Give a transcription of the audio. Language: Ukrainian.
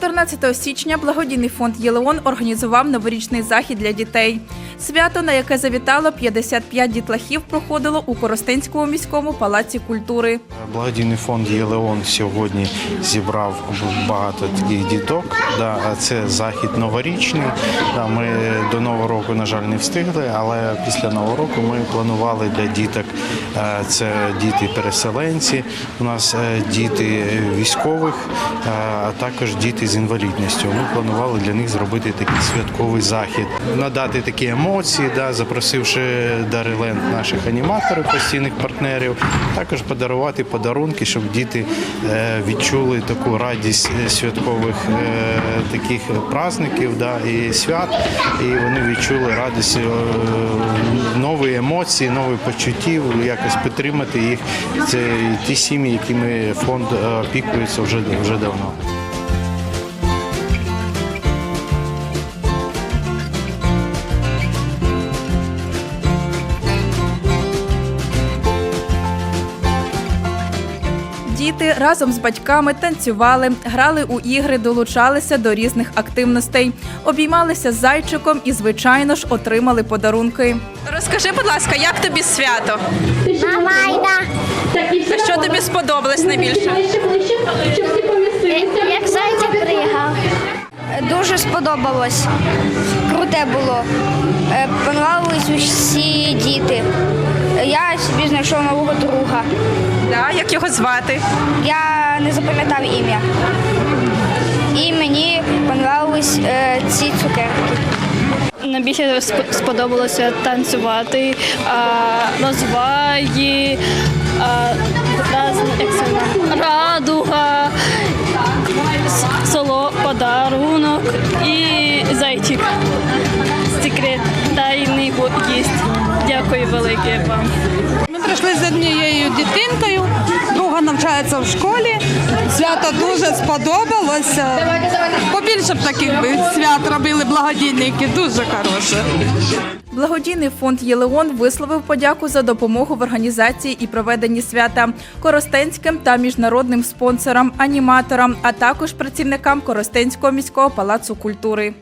14 січня благодійний фонд Єлеон організував новорічний захід для дітей. Свято, на яке завітало 55 дітлахів, проходило у Коростенському міському палаці культури. Благодійний фонд ЄЛЕОН сьогодні зібрав багато таких діток. Да, це захід новорічний. Ми до нового року, на жаль, не встигли, але після нового року ми планували для діток. е, Це діти-переселенці, у нас е, діти військових, е, а також діти з інвалідністю. Ми планували для них зробити такий святковий захід, надати такі емоції, да, запросивши Дариленд наших аніматорів, постійних партнерів, також подарувати подарунки, щоб діти е, відчули таку радість святкових е, таких праздників да, і свят, і вони відчули радість е, нові емоції, нові почуттів, якось підтримати їх. Це ті сім'ї, якими фонд опікується вже, вже давно. Діти разом з батьками танцювали, грали у ігри, долучалися до різних активностей, обіймалися з зайчиком і, звичайно ж, отримали подарунки. Розкажи, будь ласка, як тобі свято? Нормально. Що тобі сподобалось найбільше? Як зайчик пригав. Дуже сподобалось. Круте було. Е, Понравились усі діти. Я собі знайшов нового друга. Да, як його звати? Я не запам'ятав ім'я. І мені понравились е, ці цукерки. Найбільше сп- сподобалося танцювати, а, розваги, а, раз- як це радуга, соло, подарунок і зайчик. Секрет тайний є. Дякую велике вам. Прийшли з однією дитинкою, друга навчається в школі. Свято дуже сподобалося. Побільше б таких свят робили благодійники, дуже хороше. Благодійний фонд Єлеон висловив подяку за допомогу в організації і проведенні свята коростенським та міжнародним спонсорам, аніматорам, а також працівникам Коростенського міського палацу культури.